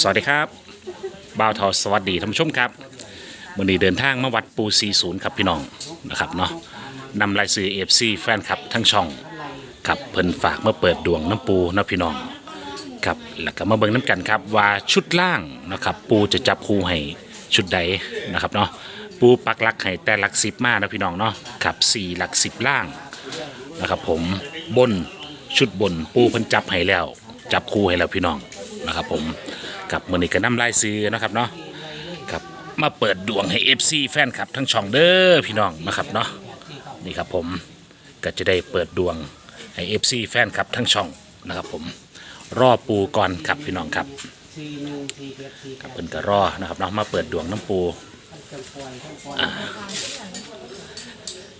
สวัสดีครับบ่าวทอสวัสดีท่านผู้ชมครับวันนี้เดินทางมาวัดปู40ครับพี่น้องนะครับเนาะนำรายซื้อเอฟซีแฟนคลับทั้งช่องครับเพิ่นฝากมาเปิดดวงน้ำปูนะพี่น้องครับแล้วก็มาเบิ่งน้ำกันครับว่าชุดล่างนะครับปูจะจับคู่ให้ชุดใดนะครับเนาะปูปักหลักให้แต่หลักสิบมานะพี่น้องเนาะครับสี่หลักสิบล่างนะครับผมบนชุดบนปูเพิ่นจับให้แล้ว จับคู่ให้แล้วพี่น้องนะครับผม กับมือนี้ก็นำลายซื้อนะครับเนาะครับมาเปิดดวงให้ FC แฟนคลับทั้งช่องเด้อพี่น้องนะครับเนาะนี่ครับผมก็จะได้เปิดดวงให้ FC แฟนคลับทั้งช่องนะครับผมรอปูก่อนครับพี่น้องครับสี่หนึ่งสี่เจ็ดสี่แปดเพิ่นก็รอนะครับเนาะมาเปิดดวงน้ำปูจังปล่อยจังปล่อย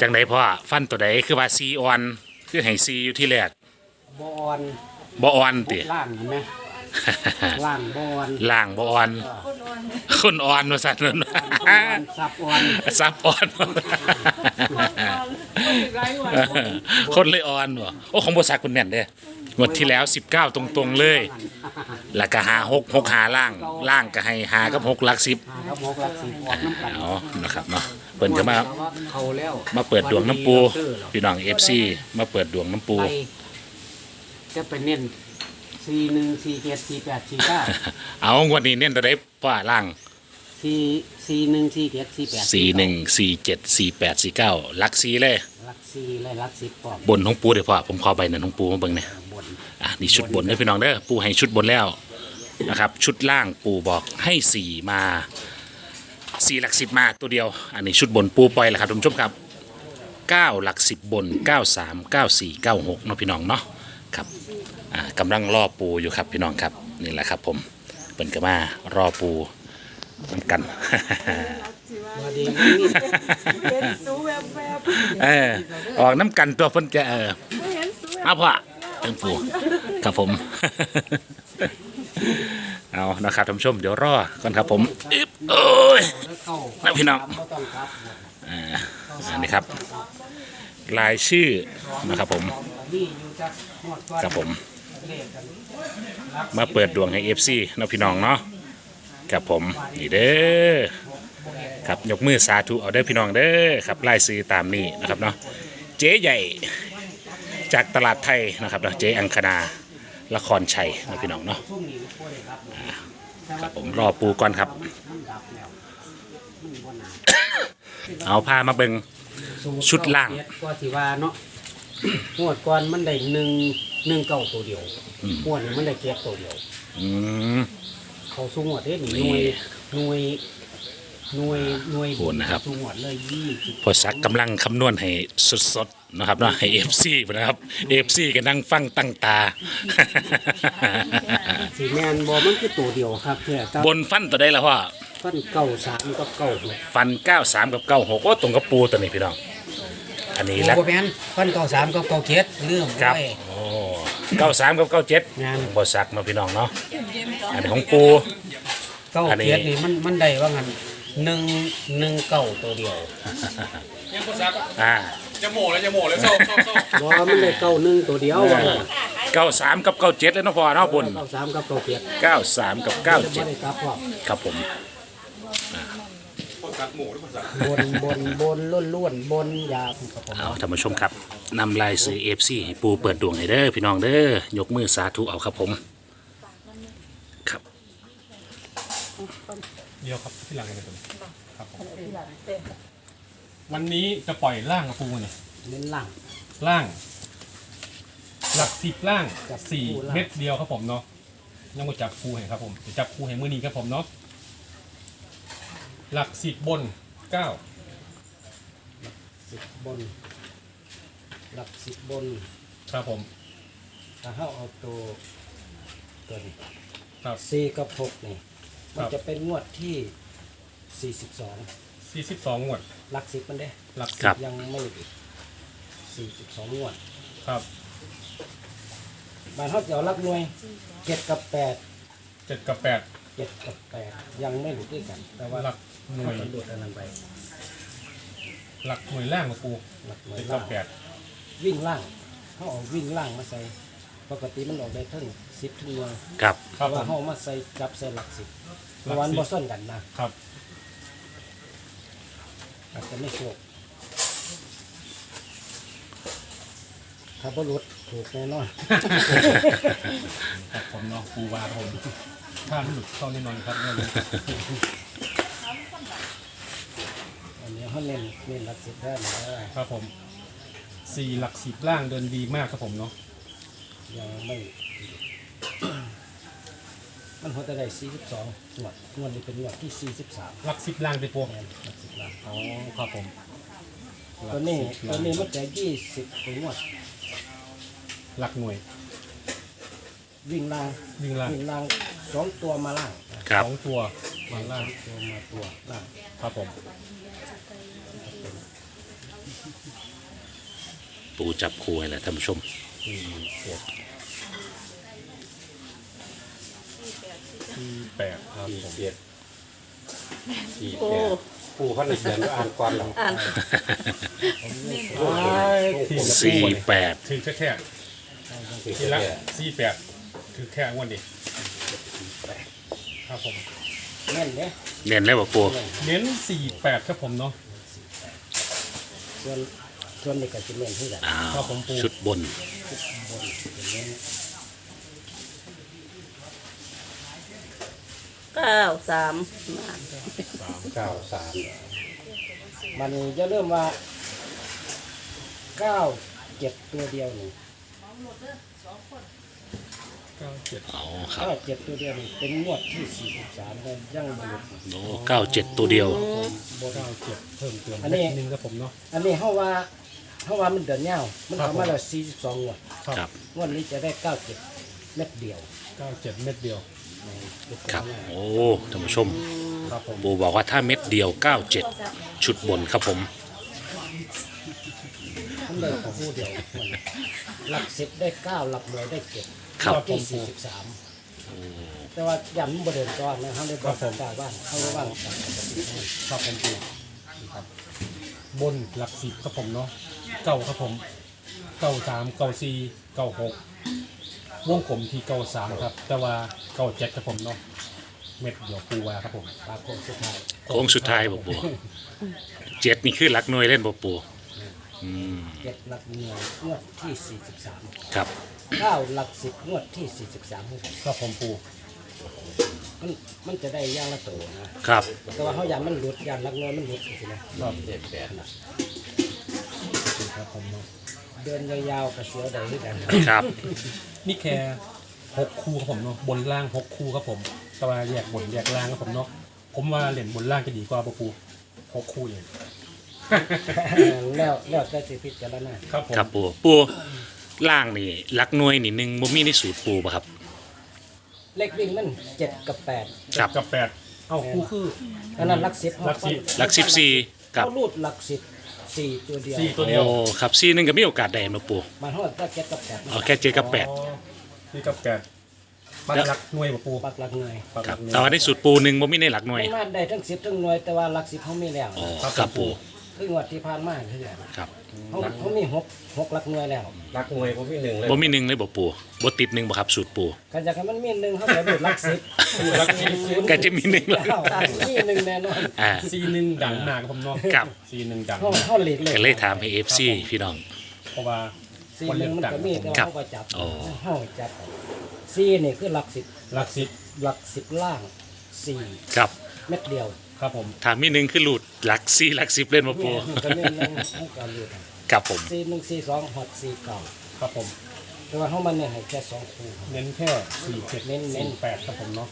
จังไดพ่อฟันตัวใดคือว่าซีออนคือให้ซีอยู่ที่แรกบอลบ่ออนติล่างเห็นไหม ล่างบอลล่างบ่ออนคนอ่อนว่าซั่นนั่นสับออนซับอ่อนคนเลยอ่อนวะโอ้ของบริษัทคุณแน่นเด้งวดที่แล้ว 19 ตรงๆเลย แล้วก็หาหกหกหาล่าง ล่างก็ให้หากับหกหลักสิบหาครับหกหลักสี่ออกน้ำกันอ๋อนะครับเนาะเปิ่นก็มาเขาแล้วมาเปิดดวงน้ำปูพี่น้องเอฟซีมาเปิดดวงน้ำปูไปจะไปเน้น สี่หนึ่งสี่เจ็ดสี่แปดสี่เก้าเอางวดนี้เน้นตัวใดป้าล่างสี่สี่หนึ่งสี่เจ็ดสี่แปดสี่หนึ่งสี่เจ็ดสี่แปดสี่เก้าลักซีเลยหลักสี่และหลักสิบปอกบนของปูเดี๋ยวพ่อผมขอใบหนั้นของปูมาเบิ่งเนี่ยบนอะนี่ชุดบนเด้อพี่น้องเด้อปูให้ชุดบนแล้วนะครับ ชุดล่างปูบอกให้สี่มาสี่หลักสิบมาตัวเดียว อันนี้ชุดบนปูปล่อยแหละครับท่านผู้ชมครับเก้าหลักสิบบนเก้าสามเก้าสี่เก้าหกเนาะพี่น้องเนาะครับ อ่ากำลังรอปูอยู่ครับพี่น้องครับนี่แหละครับผมเป็นก็มารอปูนำกัน มาดีเห็นสูแวบแวบเออออกน้ำกันตัวเพิ่นจะเออไม่เห็นสูแวบเอาพ่อเป็นปูครับผม เอานะครับท่านผู้ชมเดี๋ยวรอก่อนครับผมอึ๊บโอ้ยเข้านะพี่น้องไม่ต้องครับอ่าอันนี้ครับ รายชื่อนะครับผม นี่อยู่จากหมดก่อน ครับผมเลขกัน มาเปิดดวงให้ FC เนาะพี่น้องเนาะครับผมนี่เด้อครับยกมือสาธุเอาเด้อพี่น้องเด้อครับรายซื้อตามนี้นะครับเนาะเจ๊ใหญ่จากตลาดไทยนะครับเนาะเจ๊อังคณาละครชัยนะพี่น้องเนาะครับผมรอปูก่อนครับ เอาผ้ามาเบิงชุดล่างก็ที่ว่าเนาะงวดก่อนมันได้หนึ่ง หนึ่งเก้าตัวเดียวอืมงวดนี้มันได้เก็บตัวเดียว อืม เขาสูงวดเด้หนี่น่วยหน่วยหน่วยหน่วยโหดนะครับ สูงวดเลยยี่สิบพอสักกำลังคำนวณให้สดๆนะครับเนาะให้ FC นะครับ FC ก็นั่งฟังตั้งตา สีแมนบอมันคือตัวเดียวครับเพื่อตาบนฟันตัวได้แล้วพ่อฟันเก้าสามกับเก้าหกฟัน 93 กับ 96โอ้ตรงกับปูตัวนี้พี่น้อง อันนี้ละ โอ้แมนฟันเก้าสามกับเก้าเจ็ดเรื่องครับ ไว้ โอ้93กับ97งานพอสักมาพี่น้องเนาะอันนี้ของปู เก้าอันนี้ เจ็ดนี่มันมันได้ว่างันหนึ่งหนึ่งเก้าตัวเดียวอ่าจะโม่แล้วจะโม่แล้วโซ่โซ่โซ่บอมันได้เก้าหนึ่งตัวเดียวว่างั้น93กับ97เลยเนาะพ่อเนาะบนเก้าสามกับเก้าเจ็ด93กับจะไม่ได้กลับพ่อ97ครับผมคนสักโม่หรือคนสักบนบนบนล้วนล้วนๆบนยาครับผม เอาท่านผู้ชมครับ นำลายซื้อ FC ให้ปูเปิดดวงให้เด้อพี่น้องเด้อยกมือสาธุเอาครับผมครับเดียวครับที่หลังกันตัวนี้ครับผมวันนี้จะปล่อยล่างกับปูเนี่ยเน้นล่างล่าง หลักสิบล่างจับสี่คู่ล่างเม็ดเดียวครับผมเนาะยังมาจับคู่ให้ครับผมจะจับคู่ให้มือนี้ครับผมเนาะหลักสิบบนเก้าสิบบน หลักสิบบนครับผม ถ้าเขาเอาตัวตัวนี้ครับ สี่กับหกนี่คมันรับจะเป็นงวดที่สี่สิบสองสี่สิบสองงวด หลักสิบมันเด้หลักสิครับ ยังไม่อีกสี่สิบสองงวดครับบานเขาจะเอาหลักหน่วยเจ็ดกับแปดเจ็ดกับแปดเจ็ดกับแปดยังไม่หลุดด้วยกัน แต่ว่าหลักหน่วยมันหลุดอันนั้นไปหลักหน่วยล่างกับปูหลักหน่วยเจ็ดกัล่าบงแปด วิ่งล่างเขาเอาวิ่งล่างมาใส่ ปกติมันออกได้ทั้งสิบทุกหน่วยครับเพครับราะผว่ามเฮามาใส่จับใส่หลักสิบเพหลัราะกวันสิบบ่ซ้นกันนะครับอาจจะไม่โชคถ้าบ่หลุดถูกแน่นอน ครับผมเนาะปูวาผมถ้าไม่หลุดเข้าแน่นอนครับเรื่องนี้อันนี้เขาเน้นเน้นหลักสิบได้นะครับผม สี่หลักสิบล่างเดินดีมากครับผมเนาะยังไม่ มันหัวแต่ได้สี่สิบสองงวดงวดนี้เป็นงวดที่สี่สิบสามหลักสิบล่างไปปูแมนหลักสิบล้านอ๋อครับผมตัวนี้หลัตัวกนี้สิมับนจะยี่สิบกว่างวด หลักหน่วยวิ่งล่าง วิ่งล่างวิ่งล่างสองตัวมาล่างนะครับ สองตัวมาล่าง ตัวมาตัวล่าง ครับผม ปูจับคู่ให้แหละท่านผู้ชมสี่เจ็ดสี่แปดครับผมเจ็ดสี่โอ้ แปดผู้เขาในเขียนว่าอ่านก่อนหรออ่านที่สี่แปดถือแค่แค่สี่ทีละแปดสี่แปดถือแค่งวันนี้ครับผมแม่นเนี่ยเน้นเลยบ่ปูเน้นสี่แปดครับผมเนาะส่วน ส่วนนี้ก็จะเน้นที่แบบอ้าครัวบผมปูชุดบน บนจะเน้นเก้าสามเก้าสามมันจะเริ่มว่าเก้าเจ็ดตัวเดียวนี่เก้าเจ็ดเอาครับเก้าเจ็ดตัวเดียวนี่เป็นงวดที่สี่สิบสามก็ยังบหลุดโอ้เก้าเจ็ดตัวเดียวบนเก้าเจ็ดเพิ่มเติมอันนี้เล็กนึงครับผมเนาะอันนี้เขาว่า เขาว่ามันเดินเงาวมันครับเข้ามาแล้วสี่สิบสองงวดครับงวดนี้จะได้เก้าเจ็ดเม็ดเดียวเก้าเจ็ดเม็ดเดียวในลูกครับง่ายโอ้ท่านผู้ชม ครับผม ปูบอกว่าถ้าเม็ดเดียวเก้าเจ็ดชุดบนครับผมมันได้คู่เดียวมันหลักสิบได้เก้าหลักหน่วยได้เจ็ดครับที่สี่สิบสามแต่ว่าย้ำบ่เดินก่อนนะเขาเลยบอกกาบ้านเขาเลยว่างตามปกติให้ครับผมปูครับบนหลักสิบครับผมเนาะ เก้าครับผมเก้าสามเก้าสี่เก้าหกวงกลมที่เก้าสามครับ แต่ว่าเก้าเจ็ดครับผมเนาะเม็ดเดียวปูวาครับผมปลาโคงสุดท้ายโค้งสุดท้ายบ่ปูเจ็ดนี่คือหลักหน่วยเล่นบ่ปูอืมเจ็ดหลักหน่วยงวดที่สี่สิบสามครับเก้าหลักสิบงวดที่สี่สิบสามครับผมปูมันมันจะได้อย่างละตัวนะครับ แต่ว่าเขายานมันหลุดยานหลักหน่วยมันหลุดสินะครับเจ็ดแปด ครับผมเนาะเดินยาวๆกับเสือใดด้วยกันครับ นี่แค่หกคู่ครับผมเนาะบนล่างหกคู่ครับผมแต่ว่าแยกบนแยกล่างครับผมเนาะผมว่าเหรียญบนล่างจะดีกว่าปะปูหกคู่เองแล้วแล้วแต่สิพิจารณาครับผมครับปูปูล่างนี่หลักหน่วยนี่หนึ่งบ่มีในสูตรปูป่ะครับ เลขวิ่งมันเจ็ดกับแปดครับ กับแปดเอ้าคู่คืออันนั้นหลักสิบหลักสิบหลักสิบสี่กับ เขารูดหลักสิบ สี่ตัวเดียวสี่ตัวเดียวโอ้ครับสี่หนึงก็มีโอกาสได้มาปูมันห้องก็เจ็ดกับแปดเอาแค่เจ็ดกับแปด อ๋อนี่กับแปดปักหลักหน่วยปะปูปักหลักหน่วยปักคหรัลับกหน่วยแต่ว่าในสูตรปูหนึ่งบ่มีในหลักหน่วยมันมาได้ทั้งสิบทั้งหน่วยแต่ว่าหลักสิบเขามีแล้ว อ๋อครับปู คืองวดที่ผ่านมาคือกันครับ เขาเขามีหกหกหลักหน่วยแล้วรักมวยผมมีหนึ่งเลยบ่มีหนึ่งเลยบ่ปูบ่ติดหนึ่งบ่ครับสูตรปูกันจากนั้นมันมีหนึ่งเขาจะรูดหลักสิบหลักสิบก็จะมีหนึ่งแล้วมีหนึ่งแน่นอนอ่า ซีหนึ่งดังมากครับผมเนาะครับ ซีหนึ่งดังเขามากเขาหลีกเลยก็เลยถามให้ FC พี่น้อง เพราะว่าซีหนึ่งมันก็มีแต่ว่าครับเขาก็จับอ๋อเขาจับซีนี่คือหลักสิบหลักสิบหลักสิบล่างสี่ครับ เม็ดเดียวครับผมถามมีหนึ่งคือหลุดหลักสี่หลักสิบเล่นบ่ปูมันก็มีหนึ่งเขาก็รูดครับผมซีหนึ่งซีสองหกซีเก่าครับผมแต่ว่าเขามันเนี่ยให้แค่สองคู่ครับ เน้นแค่สี่เจ็ดเน้นเน้นสี่แปดครับผมเนาะ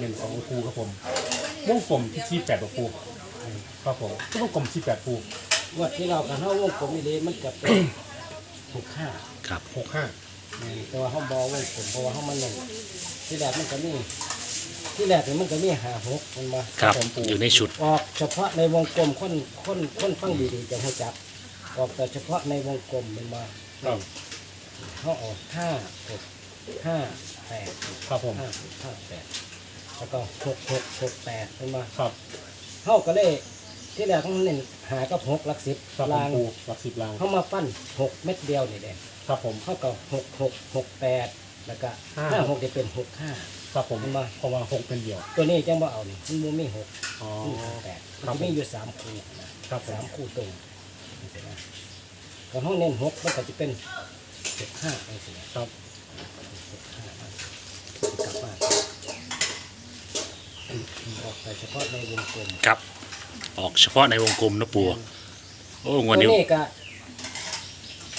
เน้นสองคู่ครับผมวงกลมที่สี่แปดปูครับผมวงกลมสี่แปดปูงวดที่เรากันเขาวงกลมนี่เลยมันจะเป็น หกห้าครับหกห้าแต่ว่าเขาบอวงกลมเพราะว่าเขามันหนึ่งที่แรกมันก็มี ที่แรกนี่มันก็มีหาหกมันมาครับอยู่ในชุด ออกเฉพาะในวงกลมคนคนคนฟังดีๆจะให้จับออกแต่เฉพาะในวงกลมมันมาครับ เขาออกห้าหกห้าแปดครับผมห้าหกห้าแปดแล้วก็หกหกหกแปดมันมาครับเขาก็เลยที่แรกเขาเน้นหากับหกหลักสิบครับผมลางปูหลักสิบลางเขามาปั้นหกเม็ดเดียวนี่แหละครับผม เขาก็หกหกหกแปดแล้วก็ห้า ห้าหกจะเป็นหกห้า ครับผมเห็นบ่เพราะว่าหกเป็นเดียว ตัวนี้จังว่าเอานี่มันบ่มีหกอ๋อ มีห้าแปดครับมันจะมีอยู่สามคู่นะครับผมสามคู่ตรงนี่สินะก่อนห้องเน้นหกมันก็จะเป็นหกห้านี่สินะครับหกห้ากลับมาออกไปเฉพาะในวงกลมครับ ออกเฉพาะในวงกลมนะปูโอ้งตัววันนี้นี้ก็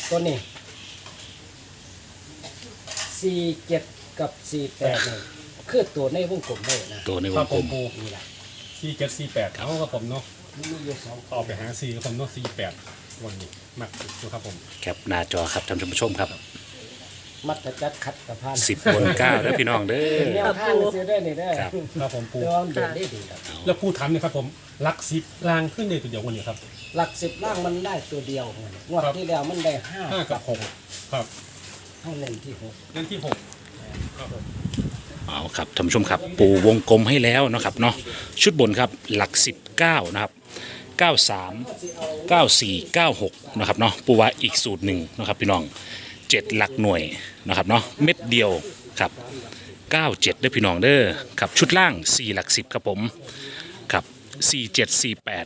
ตัวนี้สี่เจ็ดกับสี่แปดนี่ คือตัวในวงกลมเลยนะตัวในวครังบกผลมมปูนี่แหละสี่เจ็ดสี่แปดเอาครับผมเนาะมันมีอยู่สองเอาไปหาสี่ครับผมเนาะสี่แปดวันนี้มากดูครับผมแคปหน้าจอครับท่านผู้ชมครับมัตจัดขัดกับพานสิบบนเก้าเด้อพี่น้องเด้เป็นแนอวทางซื้อได้นี่ได้อครับครับผมปูตัวมันเดินได้ดีครับแล้วปูถามเนี่ยครับผมลักสิบลางขึ้นในตัวเดียววันนี้ครับหลักสิบล่างมันได้ตัวเดียวไงงวดครับที่แล้วมันได้ห้าห้ากับหกครับเท่าเล่นที่หกนั่นที่หก เอาครับท่านผู้ชมครับ ปูวงกลมให้แล้วนะครับเนาะชุดบนครับหลักสิบเก้านะครับเก้าสามเก้าสี่เก้าหกนะครับเนาะปูว่าอีกสูตรหนึ่งนะครับพี่น้องเจ็ดหลักหน่วยนะครับเนาะเม็ดเดียวครับเก้าเจ็ดเด้อพี่น้องเด้อครับชุดล่างสี่หลักสิบครับผมครับสี่เจ็ดสี่แปด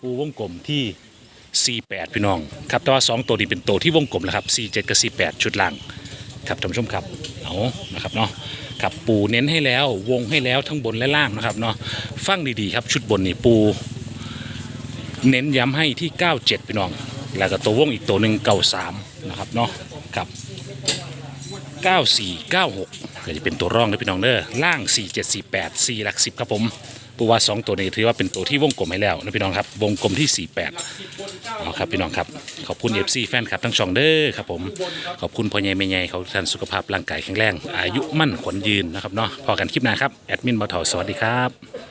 ปูวงกลมที่ 48 พี่น้องครับแต่ว่า 2 ตัวนี้เป็นตัวที่วงกลมแล้วครับ 47 กับ 48 ชุดล่างครับท่านผู้ชมครับเอานะครับเนาะ กับปูเน้นให้แล้ววงให้แล้วทั้งบนและล่างนะครับเนาะฟังดีๆครับชุดบนนี่ปู เน้นย้ำให้ที่ 97พี่น้อง แล้วก็ตัววงอีกตัวหนึ่ง93นะครับเนาะกับ 94 96 ก็จะเป็นตัวร่องนะพี่น้องเด้อล่าง 4748 4หลัก10ครับผม ปูว่า2ตัวนี้ถือว่าเป็นตัวที่วงกลมให้แล้วนะพี่น้องครับ วงกลมที่ 48เอาครับพี่น้องครับ ขอบคุณ FC แฟนคลับทั้งช่องเด้อครับผม ขอบคุณพ่อใหญ่แม่ใหญ่เขาท่านสุขภาพร่างกายแข็งแรง อายุมั่นขวัญยืนนะครับเนาะพอกันคลิปหน้าครับ แอดมินมาถอสวัสดีครับ